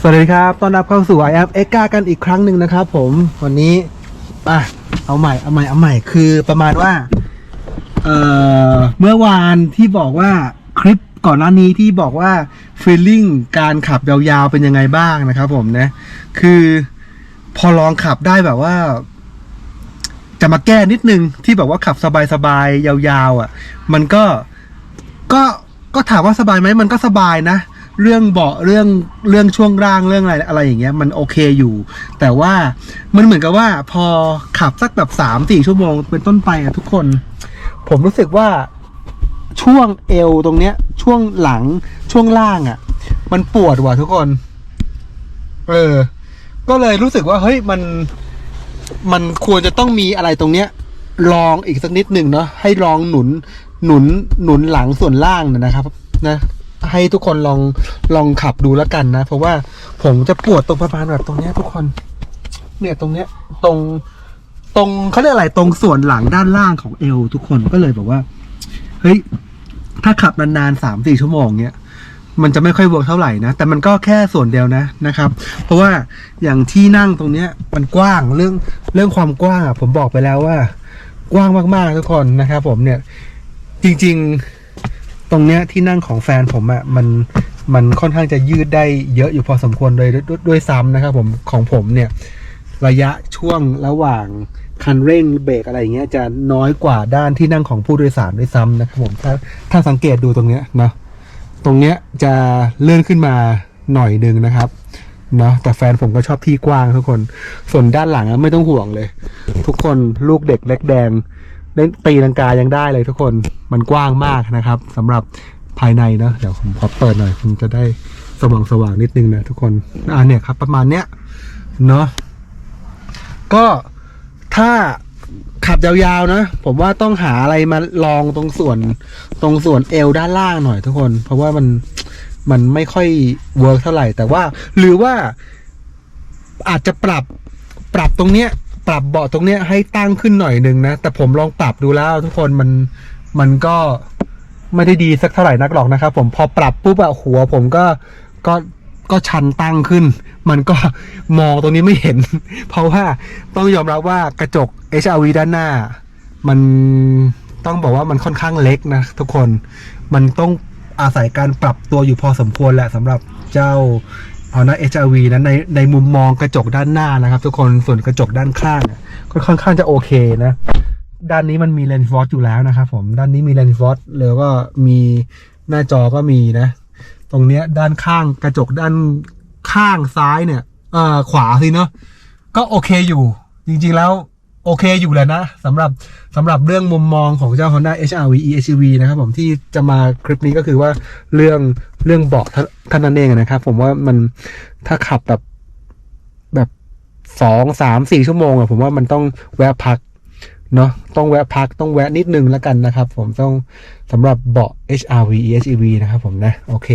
สวัสดีครับต้อนรับเข้าสู่ i อ x ก้ากันอีกครั้งหนึ่งนะครับผมวันนี้อะเอาใหม่เอาใหม่เอาใหม่คือประมาณว่า เอ่อ เมื่อวานที่บอกว่าคลิปก่อนหน้านี้ที่บอกว่า feeling การขับยาวๆเป็นยังไงบ้างนะครับผมนะ คือพอลองขับได้แบบว่า จะมาแก้นิดนึงที่แบบว่าขับสบายๆยาวๆอะ มันก็ก็ก็ถามว่าสบายไหมมันก็สบายนะ เรื่องเบาะเรื่องเรื่องช่วงร่างเรื่องอะไรอะไรอย่างเงี้ยมันโอเคอยู่ แต่ว่ามันเหมือนกับว่าพอขับสักแบบสามสี่ชั่วโมงเป็นต้นไปอะทุกคน ผมรู้สึกว่าช่วงเอวตรงเนี้ย ช่วงหลังช่วงล่างอะมันปวดว่ะทุกคน เออ ก็เลยรู้สึกว่าเฮ้ยมันมันควรจะต้องมีอะไรตรงเนี้ยลองอีกสักนิดหนึ่งเนาะให้ลองหนุนหนุนหนุนหลังส่วนล่างนะนะครับนะ ให้ทุกคนลองลองขับดูแล้วกันนะ เพราะว่าผมจะปวดตรงประมาณแบบตรงเนี้ยทุกคน เนี่ยตรงเนี้ยตรงตรงเขาเรียกอะไรตรงส่วนหลังด้านล่างของเอวทุกคนก็เลยบอกว่า เฮ้ย ถ้าขับนานๆสามสี่ชั่วโมงเนี้ยมันจะไม่ค่อยเวิร์กเท่าไหร่นะ แต่มันก็แค่ส่วนเดียวนะนะครับ เพราะว่าอย่างที่นั่งตรงเนี้ยมันกว้างเรื่องเรื่องความกว้างอะผมบอกไปแล้วว่า กว้างมากๆทุกคนนะครับผมเนี่ย จริง ๆ ตรงเนี้ยที่นั่งของแฟนผมอะ่ะมันมันค่อนข้างจะยืดได้เยอะอยู่พอสมควรเลยด้วยด้วยซ้ำนะครับผมของผมเนี่ยระยะช่วงระหว่างคันเร่งเบรกอะไรอย่างเงี้ยจะน้อยกว่าด้านที่นั่งของผู้โดยสารด้วยซ้ำนะครับผมถ้าถ้าสังเกตดูตรงเนี้ยเนาะตรงเนี้ยจะเลื่อนขึ้นมาหน่อยหนึงนะครับเนาะแต่แฟนผมก็ชอบที่กว้างทุกคน ส่วนด้านหลังไม่ต้องห่วงเลย ทุกคนลูกเด็กเล็กแดงเล่นตีลังกายังได้เลยทุกคน มันกว้างมากนะครับสำหรับภายในเนอะเดี๋ยวผมขอเปิดหน่อยคุณจะได้สว่างสว่างๆนิดนึงนะทุกคนอ่าเนี่ยครับ ประมาณเนี้ยเนาะก็ถ้าขับยาวๆนะ ผมว่าต้องหาอะไรมาลองตรงส่วนตรงส่วนเอวด้านล่างหน่อยทุกคน เพราะว่ามันมันไม่ค่อยเวิร์กเท่าไหร่ แต่ว่า หรือว่าอาจจะปรับปรับตรงเนี้ย ปรับเบาะตรงเนี้ยให้ตั้งขึ้นหน่อยหนึ่งนะ แต่ผมลองปรับดูแล้วทุกคนมัน มันก็ไม่ได้ดีสักเท่าไหร่นักหรอกนะครับ ผมพอปรับปุ๊บอะหัว ผมก็ก็ก็ชันตั้งขึ้น มันก็มองตรงนี้ไม่เห็น เพราะว่าต้องยอมรับว่ากระจก HRV ด้านหน้า มันต้องบอกว่ามันค่อนข้างเล็กนะทุกคนมันต้องอาศัยการปรับตัวอยู่พอสมควรแหละสำหรับเจ้าเอานะ HRV นะในในมุมมองกระจกด้านหน้านะครับ ทุกคนส่วนกระจกด้านข้างก็ค่อนข้างจะโอเคนะ ด้านนี้มันมีเลนส์ฟอสอยู่แล้วนะครับผมด้านนี้มีเลนส์ฟอสแล้วก็มีหน้าจอก็มีนะ ตรงเนี้ยด้านข้างกระจกด้านข้างซ้ายเนี่ยเอ่อขวาสิเนาะก็โอเคอยู่ จริงๆแล้วโอเคอยู่แหละนะสำหรับสำหรับเรื่องมุมมองของเจ้า Honda HRV EHV นะครับผมที่จะมาคลิปนี้ก็คือว่าเรื่องเรื่องเบาะท่าท่านนั้นเองนะครับผมว่ามันถ้าขับแบบแบบสองสามสี่ชั่วโมงอะผมว่ามันต้องแวะพัก เนาะต้องแวะพักต้องแวะนิดนึงแล้วกันนะครับ ผมต้องสำหรับเบาะ HRV ESEV นะครับผมนะ โอเค